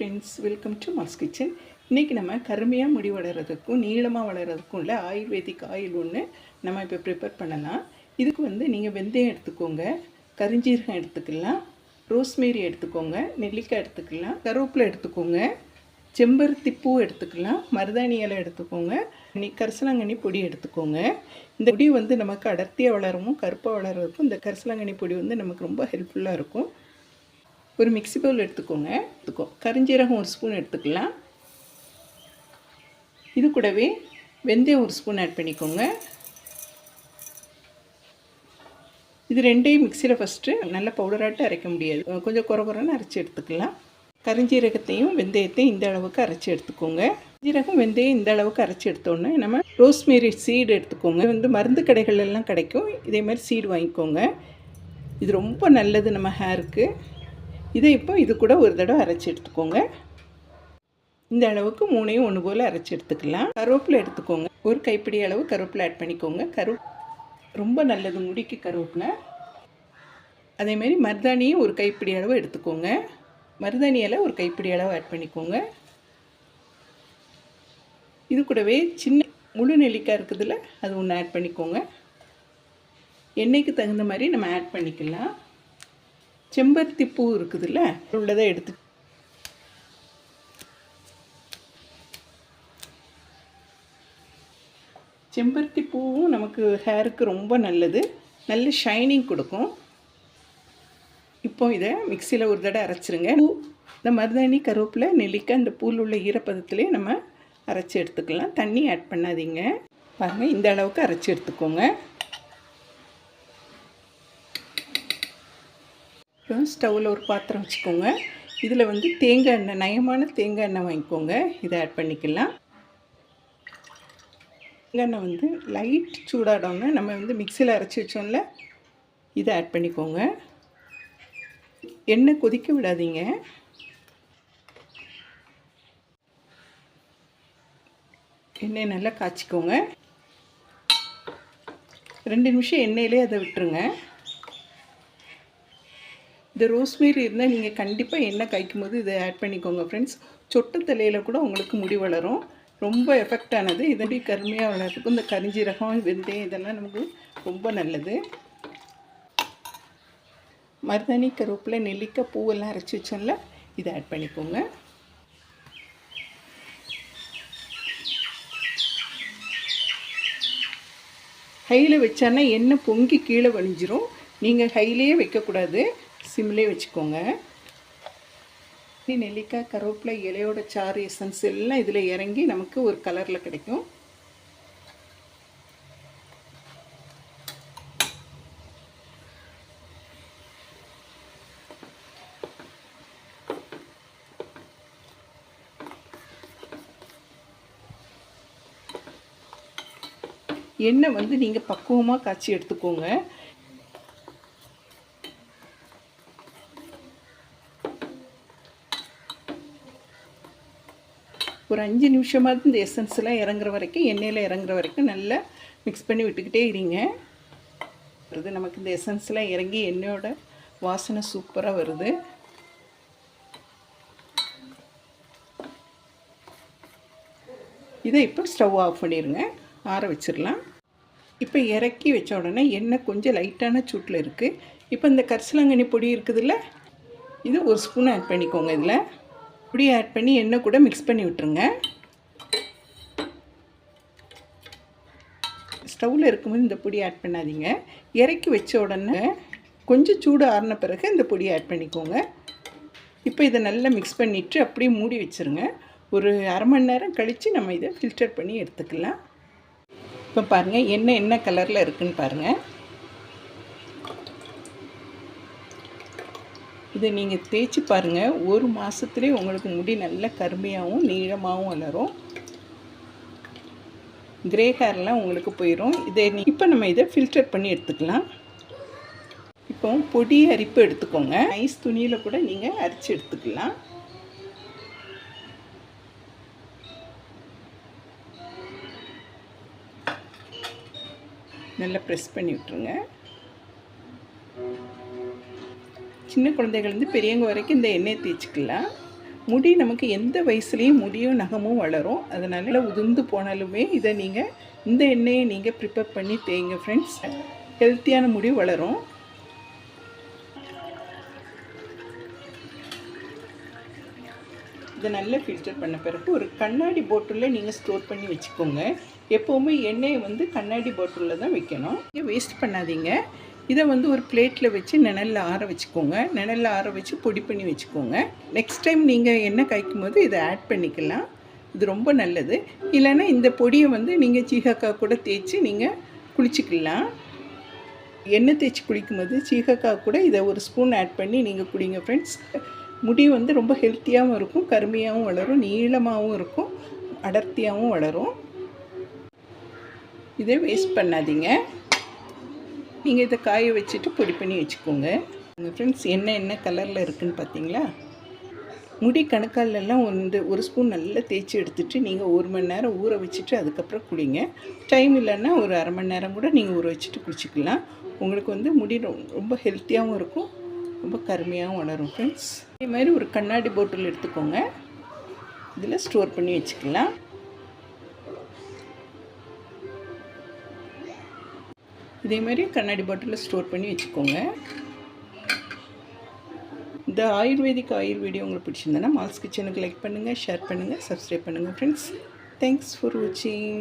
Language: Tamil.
Friends welcome to Mass Kitchen இன்றைக்கி நம்ம கருமையாக முடி வளர்கிறதுக்கும் நீளமாக வளர்கிறதுக்கும் உள்ள ஆயுர்வேதிக் ஆயில் ஒன்று நம்ம இப்போ ப்ரிப்பேர் பண்ணலாம். இதுக்கு வந்து நீங்கள் வெந்தயம் எடுத்துக்கோங்க கரிஞ்சீரகம் எடுத்துக்கலாம் ரோஸ்மேரி எடுத்துக்கோங்க நெல்லிக்காய் எடுத்துக்கலாம் கருவேப்பிலை எடுத்துக்கோங்க செம்பருத்தி பூ எடுத்துக்கலாம் மருதாணி இலை எடுத்துக்கோங்க நீ கரிசலாங்கண்ணி பொடி எடுத்துக்கோங்க. இந்த பொடி வந்து நமக்கு அடர்த்தியாக வளரவும் கருப்பாக வளர்கிறதுக்கும் இந்த கரிசலாங்கண்ணி பொடி வந்து நமக்கு ரொம்ப ஹெல்ப்ஃபுல்லாக இருக்கும். ஒரு மிக்ஸி பவுல் எடுத்துக்கோங்க. எடுத்துக்கோ. கரிஞ்சீரகம் ஒரு ஸ்பூன் எடுத்துக்கலாம். இது கூடவே வெந்தயம் ஒரு ஸ்பூன் ஆட் பண்ணிக்கோங்க. இது ரெண்டையும் மிக்சியில் ஃபஸ்ட்டு நல்ல பவுடராட்டு அரைக்க முடியாது. கொஞ்சம் குறை குறைன்னு அரைச்சி எடுத்துக்கலாம். கரிஞ்சீரகத்தையும் வெந்தயத்தையும் இந்த அளவுக்கு அரைச்சி எடுத்துக்கோங்க. ஜீரகம் வெந்தயம் இந்த அளவுக்கு அரைச்சி எடுத்தோன்னே நம்ம ரோஸ்மேரி சீடு எடுத்துக்கோங்க. வந்து மருந்து கடைகள் எல்லாம் கிடைக்கும். இதே மாதிரி சீடு வாங்கிக்கோங்க. இது ரொம்ப நல்லது நம்ம ஹேருக்கு இதை இப்போ இது கூட ஒரு தடவை அரைச்சி எடுத்துக்கோங்க. இந்த அளவுக்கு மூணையும் ஒன்று போல் அரைச்சி எடுத்துக்கலாம். கருவேப்பிலை எடுத்துக்கோங்க. ஒரு கைப்பிடி அளவு கருவேப்பிலை ஆட் பண்ணிக்கோங்க. கரு ரொம்ப நல்லது முடிக்கு கருவேப்பிலை. அதேமாரி மருதாணியும் ஒரு கைப்பிடி அளவு எடுத்துக்கோங்க. மருதாணியில் ஒரு கைப்பிடி அளவு ஆட் பண்ணிக்கோங்க. இது கூடவே சின்ன முழு நெல்லிக்காய் இருக்குதுல்ல அது ஒன்று ஆட் பண்ணிக்கோங்க. எண்ணெய்க்கு தகுந்த மாதிரி நம்ம ஆட் பண்ணிக்கலாம். செம்பருத்தி பூ இருக்குதுல்ல? உள்ளதை எடுத்து செம்பருத்தி பூவும் நமக்கு ஹேருக்கு ரொம்ப நல்லது. நல்ல ஷைனிங் கொடுக்கும். இப்போ இதை மிக்சியில் ஒரு தடவை அரைச்சிருங்க. பூ இந்த மருதாணி கருவேப்பிலை நெல்லிக்காய் இந்த பூவில் உள்ள ஈரப்பதத்துலேயே நம்ம அரைச்சி எடுத்துக்கலாம். தண்ணி ஆட் பண்ணாதீங்க. பாருங்கள் இந்த அளவுக்கு அரைச்சி எடுத்துக்கோங்க. அப்புறம் ஸ்டவ்வில் ஒரு பாத்திரம் வச்சுக்கோங்க. இதில் வந்து தேங்காய் எண்ணெய் நயமான தேங்காய் எண்ணெய் வாங்கிக்கோங்க. இதை ஆட் பண்ணிக்கலாம். தேங்காய் எண்ணெய் வந்து லைட் சூடாடவங்க நம்ம வந்து மிக்சியில் அரைச்சி வச்சோம்ல இதை ஆட் பண்ணிக்கோங்க. எண்ணெய் கொதிக்க விடாதீங்க. எண்ணெய் நல்லா காய்ச்சிக்கோங்க. ரெண்டு நிமிஷம் எண்ணெயிலே அதை விட்டுருங்க. இந்த ரோஸ்மேரி இருந்தால் நீங்கள் கண்டிப்பாக எண்ணெய் காய்க்கும் போது இதை ஆட் பண்ணிக்கோங்க ஃப்ரெண்ட்ஸ் சொட்டு தலையில் கூட உங்களுக்கு முடி வளரும். ரொம்ப எஃபெக்டானது இதடி கருமையாக வளர்றதுக்கும் இந்த கரிஞ்சீரகம் வெந்தயம் இதெல்லாம் நமக்கு ரொம்ப நல்லது. மருதாணி கருவேப்பிலை நெல்லிக்காய் பூவெல்லாம் அரைச்சி வச்சோம்ல இதை ஆட் பண்ணிக்கோங்க. ஹையில் வச்சானா எண்ணெய் பொங்கி கீழே வணிஞ்சிரும் நீங்கள் ஹையிலேயே வைக்கக்கூடாது. சிம்லே வச்சுக்கோங்க. நெல்லிக்காய் கருவேப்பிலை இலையோட சாறு எசன்ஸ் எல்லாம் இதில் இறங்கி நமக்கு ஒரு கலரில் கிடைக்கும். எண்ணெய் வந்து நீங்கள் பக்குவமாக காய்ச்சி எடுத்துக்கோங்க. ஒரு அஞ்சு நிமிஷமாவது இந்த எசன்ஸ்லாம் இறங்குற வரைக்கும் எண்ணெயில் இறங்குற வரைக்கும் நல்லா மிக்ஸ் பண்ணி விட்டுக்கிட்டே இருங்க. வருது நமக்கு இந்த எசன்ஸ்லாம் இறங்கி எண்ணெயோட வாசனை சூப்பராக வருது. இதை இப்போ ஸ்டவ் ஆஃப் பண்ணிடுங்க ஆற வச்சிடலாம். இப்போ இறக்கி வச்ச உடனே எண்ணெய் கொஞ்சம் லைட்டான சூட்டில் இருக்குது இப்போ இந்த கரிசலாங்கண்ணி பொடி இருக்குதுல்ல இது ஒரு ஸ்பூன் ஆட் பண்ணிக்கோங்க இதில். பொடி ஆட் பண்ணி எண்ணெய் கூட மிக்ஸ் பண்ணி விட்டுருங்க. ஸ்டவ்வில் இருக்கும்போது இந்த பொடி ஆட் பண்ணாதீங்க. இறக்கி வச்ச உடனே கொஞ்சம் சூடு ஆறின பிறகு இந்த பொடி ஆட் பண்ணிக்கோங்க. இப்போ இதை நல்லா மிக்ஸ் பண்ணிவிட்டு அப்படியே மூடி வச்சுருங்க. ஒரு அரை மணி நேரம் கழித்து நம்ம இதை ஃபில்டர் பண்ணி எடுத்துக்கலாம். இப்போ பாருங்கள் எண்ணெய் என்ன கலரில் இருக்குன்னு பாருங்கள் இதை நீங்கள் தேய்ச்சி பாருங்கள் ஒரு மாதத்துலேயே உங்களுக்கு முடி நல்ல கருமையாகவும் நீளமாகவும் வளரும். கிரே ஹேர்லாம் உங்களுக்கு போயிடும் இதை இப்போ நம்ம இதை ஃபில்டர் பண்ணி எடுத்துக்கலாம். இப்போ பொடி அரிப்பு எடுத்துக்கோங்க. ஐஸ் துணியில் கூட நீங்கள் அரிச்சு எடுத்துக்கலாம். நல்லா ப்ரெஸ் பண்ணி விட்டுருங்க. சின்ன குழந்தைகள்லேருந்து பெரியவங்க வரைக்கும் இந்த எண்ணெயை தேய்ச்சிக்கலாம். முடி நமக்கு எந்த வயசுலேயும் முடியும் நகமும் வளரும். அதனால உதிர்ந்து போனாலுமே இதை நீங்கள் இந்த எண்ணெயை நீங்கள் ப்ரிப்பேர் பண்ணி தேங்க ஃப்ரெண்ட்ஸ் ஹெல்த்தியான முடி வளரும். இதை நல்லா ஃபில்டர் பண்ண பிறகு ஒரு கண்ணாடி பாட்டிலில் நீங்கள் ஸ்டோர் பண்ணி வச்சுக்கோங்க. எப்போவுமே எண்ணெயை வந்து கண்ணாடி பாட்டிலில் தான் வைக்கணும். இதை வேஸ்ட் பண்ணாதீங்க. இதை வந்து ஒரு பிளேட்டில் வச்சு நிழலில் ஆற வச்சுக்கோங்க. நிழலில் ஆற வச்சு பொடி பண்ணி வச்சுக்கோங்க. நெக்ஸ்ட் டைம் நீங்கள் எண்ணெய் காய்க்கும் போது இதை ஆட் பண்ணிக்கலாம். இது ரொம்ப நல்லது. இல்லைன்னா இந்த பொடியை வந்து நீங்கள் சீகக்காய் கூட தேய்ச்சி நீங்கள் குளிச்சிக்கலாம். எண்ணெய் தேய்ச்சி குளிக்கும்போது சீகக்காய் கூட இதை ஒரு ஸ்பூன் ஆட் பண்ணி நீங்கள் குடிங்க ஃப்ரெண்ட்ஸ் முடி வந்து ரொம்ப ஹெல்த்தியாகவும் இருக்கும் கருமையாகவும் வளரும் நீளமாகவும் இருக்கும் அடர்த்தியாகவும் வளரும். இதை வேஸ்ட் பண்ணாதீங்க. நீங்கள் இதை காய வச்சுட்டு பொடி பண்ணி வச்சுக்கோங்க. உங்கள் ஃப்ரெண்ட்ஸ் என்ன என்ன கலரில் இருக்குதுன்னு பார்த்தீங்களா முடி கணுக்காலெல்லாம் வந்து ஒரு ஸ்பூன் நல்லா தேய்ச்சி எடுத்துகிட்டு நீங்கள் ஒரு மணி நேரம் ஊற வச்சுட்டு அதுக்கப்புறம் குளிங்க. டைம் இல்லைன்னா ஒரு அரை மணி நேரம் கூட நீங்கள் ஊற வச்சுட்டு குளிச்சிக்கலாம். உங்களுக்கு வந்து முடி ரொம்ப ஹெல்த்தியாகவும் இருக்கும். ரொம்ப கருமையாகவும் வளரும் ஃப்ரெண்ட்ஸ் இதே மாதிரி ஒரு கண்ணாடி பாட்டில் எடுத்துக்கோங்க. இதில் ஸ்டோர் பண்ணி வச்சுக்கலாம். இதே மாதிரி கண்ணாடி பாட்டிலில் ஸ்டோர் பண்ணி வச்சுக்கோங்க. இந்த ஆயுர்வேதிக் ஆயுர் வீடியோ உங்களுக்கு பிடிச்சிருந்தேன்னா மால்ஸ் கிச்சனுக்கு லைக் பண்ணுங்கள் ஷேர் பண்ணுங்கள் சப்ஸ்கிரைப் பண்ணுங்கள் ஃப்ரெண்ட்ஸ் தேங்க்ஸ் ஃபார் வாட்சிங்